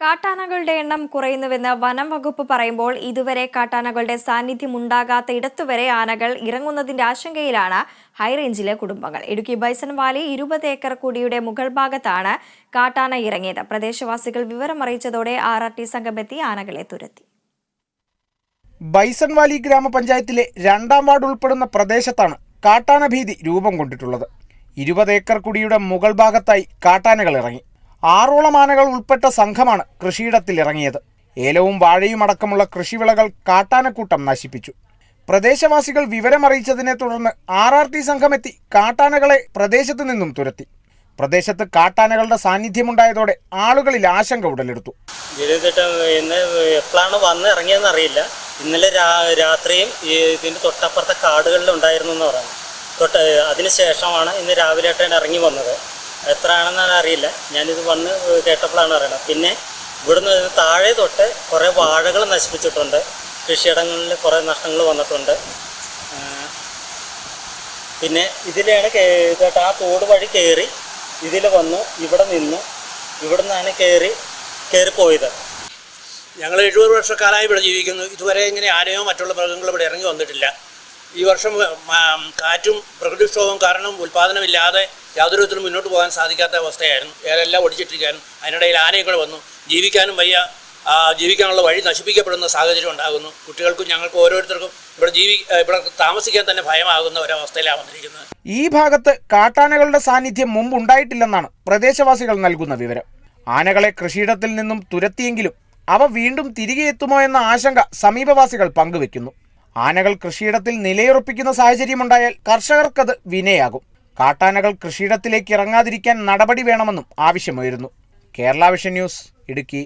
കാട്ടാനകളുടെ എണ്ണം കുറയുന്നുവെന്ന് വനം വകുപ്പ് പറയുമ്പോൾ ഇതുവരെ കാട്ടാനകളുടെ സാന്നിധ്യം ഉണ്ടാകാത്ത ഇടത്തുവരെ ആനകൾ ഇറങ്ങുന്നതിന്റെ ആശങ്കയിലാണ് ഹൈറേഞ്ചിലെ കുടുംബങ്ങൾ. ഇടുക്കി ബൈസൺ വാലി ഇരുപത് ഏക്കർ കൂടിയുടെ മുകൾ ഭാഗത്താണ് കാട്ടാന ഇറങ്ങിയത്. പ്രദേശവാസികൾ വിവരമറിയിച്ചതോടെ ആർ ആർ ടി സംഘമെത്തി ആനകളെ തുരത്തി. ബൈസൺ വാലി ഗ്രാമപഞ്ചായത്തിലെ രണ്ടാം വാർഡ് ഉൾപ്പെടുന്ന പ്രദേശത്താണ് കാട്ടാന ഭീതി രൂപം കൊണ്ടിട്ടുള്ളത്. ഇരുപത് ഏക്കർ കുടിയുടെ മുകൾ ഭാഗത്തായി കാട്ടാനകൾ ഇറങ്ങി. ആറോളം ആനകൾ ഉൾപ്പെട്ട സംഘമാണ് കൃഷിയിടത്തിൽ ഇറങ്ങിയത് ഏലവും വാഴയും അടക്കമുള്ള കൃഷിവിളകൾ കാട്ടാനക്കൂട്ടം നശിപ്പിച്ചു. പ്രദേശവാസികൾ വിവരമറിയിച്ചതിനെ തുടർന്ന് ആർ ആർ ടി സംഘമെത്തി കാട്ടാനകളെ പ്രദേശത്തു നിന്നും തുരത്തി. പ്രദേശത്ത് കാട്ടാനകളുടെ സാന്നിധ്യമുണ്ടായതോടെ ആളുകളിൽ ആശങ്ക ഉടലെടുത്തു. എപ്പോഴാണ് വന്ന് ഇറങ്ങിയതെന്ന് അറിയില്ല. ഇന്നലെ രാത്രിയും ഇതിന്റെ തൊട്ടപ്പുറത്തെ കാടുകളിൽ ഉണ്ടായിരുന്നു എന്ന് പറയുന്നത് തൊട്ട് അതിനുശേഷമാണ് ഇന്ന് രാവിലെ ഇറങ്ങി വന്നത്. എത്രയാണെന്ന് അറിയില്ല. ഞാനിത് വന്ന് കേട്ടപ്പോഴാണ് അറിയണത്. പിന്നെ ഇവിടുന്ന് താഴെ തൊട്ട് കുറേ വാഴകൾ നശിപ്പിച്ചിട്ടുണ്ട്. കൃഷിയിടങ്ങളിൽ കുറേ നഷ്ടങ്ങൾ വന്നിട്ടുണ്ട്. പിന്നെ ഇതിലാണ് കേ- ഇതായിട്ട് ആ തോട് വഴി കയറി ഇതിൽ വന്നു ഇവിടെ നിന്നു ഇവിടെ നിന്നാണ് കയറി കയറിപ്പോയത് ഞങ്ങൾ എഴുപത് വർഷക്കാലമായി ഇവിടെ ജീവിക്കുന്നു. ഇതുവരെ ഇങ്ങനെ ആനയോ മറ്റുള്ള മൃഗങ്ങളും ഇവിടെ ഇറങ്ങി വന്നിട്ടില്ല. ഈ വർഷം കാറ്റും പ്രകൃതിക്ഷോഭവും കാരണം ഉൽപ്പാദനമില്ലാതെ യാതൊരു വിധത്തിലും മുന്നോട്ട് പോകാൻ സാധിക്കാത്ത അവസ്ഥയായിരുന്നു. ഏതെല്ലാം ഒടിച്ചിട്ടിരിക്കാനും അതിനിടയിൽ ആനയും കൂടെ വന്നു. ജീവിക്കാനും വയ്യ. ജീവിക്കാനുള്ള വഴി നശിപ്പിക്കപ്പെടുന്ന സാഹചര്യം ഉണ്ടാകുന്നു. കുട്ടികൾക്കും ഞങ്ങൾക്കും ഓരോരുത്തർക്കും ഇവിടെ ജീവി ഇവിടെ താമസിക്കാൻ തന്നെ ഭയമാകുന്ന ഒരവസ്ഥയിലാണ് വന്നിരിക്കുന്നത്. ഈ ഭാഗത്ത് കാട്ടാനകളുടെ സാന്നിധ്യം മുമ്പ് ഉണ്ടായിട്ടില്ലെന്നാണ് പ്രദേശവാസികൾ നൽകുന്ന വിവരം. ആനകളെ കൃഷിയിടത്തിൽ നിന്നും തുരത്തിയെങ്കിലും അവ വീണ്ടും തിരികെ എത്തുമോ എന്ന ആശങ്ക സമീപവാസികൾ പങ്കുവെക്കുന്നു. ആനകൾ കൃഷിയിടത്തിൽ നിലയുറപ്പിക്കുന്ന സാഹചര്യമുണ്ടായാൽ കർഷകർക്കത് വിനയാകും. കാട്ടാനകൾ കൃഷിയിടത്തിലേക്ക് ഇറങ്ങാതിരിക്കാൻ നടപടി വേണമെന്നും ആവശ്യമായിരുന്നു. Kerala vision news Idukki.